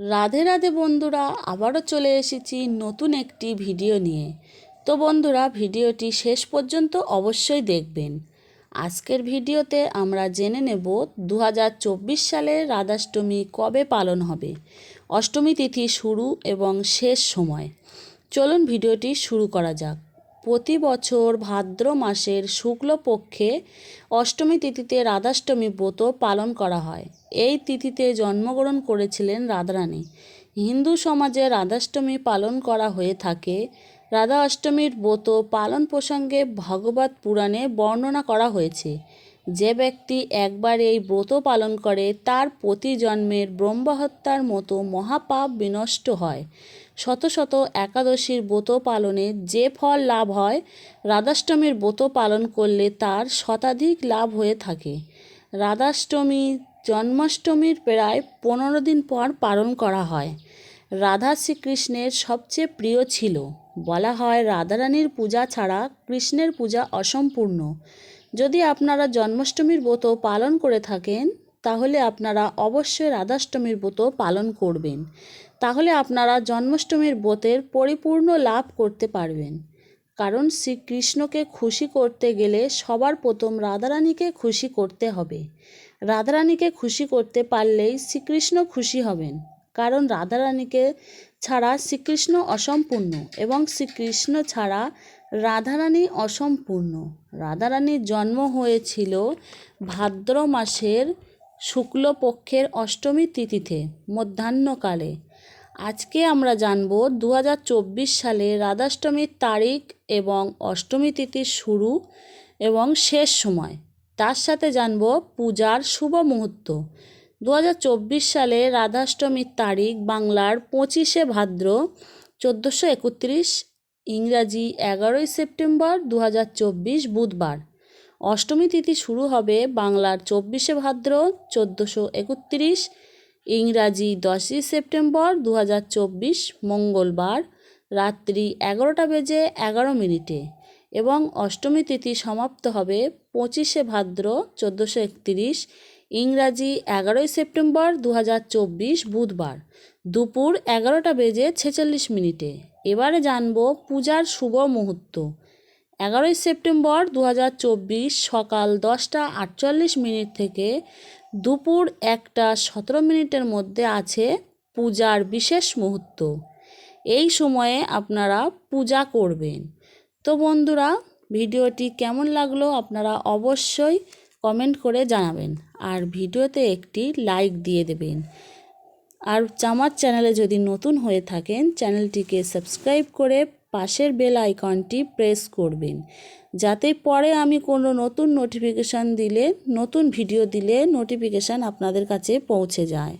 রাধে রাধে বন্ধুরা, আবারও চলে এসেছি নতুন একটি ভিডিও নিয়ে। তো বন্ধুরা, ভিডিওটি শেষ পর্যন্ত অবশ্যই দেখবেন। আজকের ভিডিওতে আমরা জেনে নেব দু হাজার চব্বিশ সালে রাধাষ্টমী কবে পালন হবে। অষ্টমী তিথি শুরু এবং শেষ সময়। চলুন ভিডিওটি শুরু করা যাক। প্রতি বছর ভাদ্র মাসের শুক্লপক্ষে অষ্টমী তিথিতে রাধাষ্টমী ব্রত পালন করা হয়। এই তিথিতে জন্মগ্রহণ করেছিলেন রাধারানী। হিন্দু সমাজে রাধাষ্টমী পালন করা হয়ে থাকে। রাধা অষ্টমীর ব্রত পালন প্রসঙ্গে ভগবত পুরাণে বর্ণনা করা হয়েছে। যে ব্যক্তি একবার এই ব্রত পালন করে, তার প্রতি জন্মের ব্রহ্মহত্যার মতো মহাপাপ বিনষ্ট হয়। শত শত একাদশীর ব্রত পালনে যে ফল লাভ হয়, রাধাষ্টমীর ব্রত পালন করলে তার শতাধিক লাভ হয়ে থাকে। রাধাষ্টমী, জন্মাষ্টমীর প্রায় পনেরো দিন পর পালন করা হয়। রাধা শ্রীকৃষ্ণের সবচেয়ে প্রিয় ছিল। বলা হয়, রাধারানীর পূজা ছাড়া কৃষ্ণের পূজা অসম্পূর্ণ। যদি আপনারা জন্মাষ্টমীর ব্রত পালন করে থাকেন, তাহলে আপনারা অবশ্যই রাধাষ্টমীর ব্রত পালন করবেন। তাহলে আপনারা জন্মাষ্টমীর ব্রতের পরিপূর্ণ লাভ করতে পারবেন। কারণ শ্রীকৃষ্ণকে খুশি করতে গেলে সবার প্রথম রাধারানীকে খুশি করতে হবে। রাধারানীকে খুশি করতে পারলেই শ্রীকৃষ্ণ খুশি হবেন। কারণ রাধারানীকে ছাড়া শ্রীকৃষ্ণ অসম্পূর্ণ এবং শ্রীকৃষ্ণ ছাড়া রাধারানী অসম্পূর্ণ। রাধারানীর জন্ম হয়েছিল ভাদ্র মাসের শুক্লপক্ষের অষ্টমী তিথিতে, মধ্যাহ্নকালে। আজকে আমরা জানব দু হাজার চব্বিশ সালে রাধাষ্টমীর তারিখ এবং অষ্টমী তিথির শুরু এবং শেষ সময়। তার সাথে জানব পূজার শুভ মুহূর্ত। দু হাজার চব্বিশ সালে রাধাষ্টমীর তারিখ বাংলার পঁচিশে ভাদ্র চোদ্দোশো একত্রিশ ইংরাজি এগারোই সেপ্টেম্বর দু হাজার চব্বিশ বুধবার। অষ্টমী তিথি শুরু হবে বাংলার চব্বিশে ভাদ্র চোদ্দোশো একত্রিশ, ইংরাজি দশই সেপ্টেম্বর দু হাজার চব্বিশ মঙ্গলবার রাত্রি এগারোটা বেজে এগারো মিনিটে এবং অষ্টমী তিথি সমাপ্ত হবে পঁচিশে ভাদ্র চোদ্দোশো একত্রিশ, ইংরাজি এগারোই সেপ্টেম্বর দু হাজার চব্বিশ বুধবার দুপুর এগারোটা বেজে ছেচল্লিশ মিনিটে। এবারে জানব পূজার শুভ মুহূর্ত। এগারোই সেপ্টেম্বর দু হাজার চব্বিশ সকাল দশটা আটচল্লিশ মিনিট থেকে দুপুর একটা সতেরো মিনিটের মধ্যে আছে পূজার বিশেষ মুহূর্ত। এই সময়ে আপনারা পূজা করবেন। তো বন্ধুরা, ভিডিওটি কেমন লাগল আপনারা অবশ্যই কমেন্ট করে জানাবেন। আর ভিডিওতে একটি লাইক দিয়ে দেবেন। আর আমার চ্যানেলে যদি নতুন হয়ে থাকেন, চ্যানেলটিকে সাবস্ক্রাইব করে পাশের বেল আইকনটি প্রেস করবেন। যাতে পরে আমি কোনো নতুন নোটিফিকেশান দিলে, নতুন ভিডিও দিলে নোটিফিকেশান আপনাদের কাছে পৌঁছে যায়।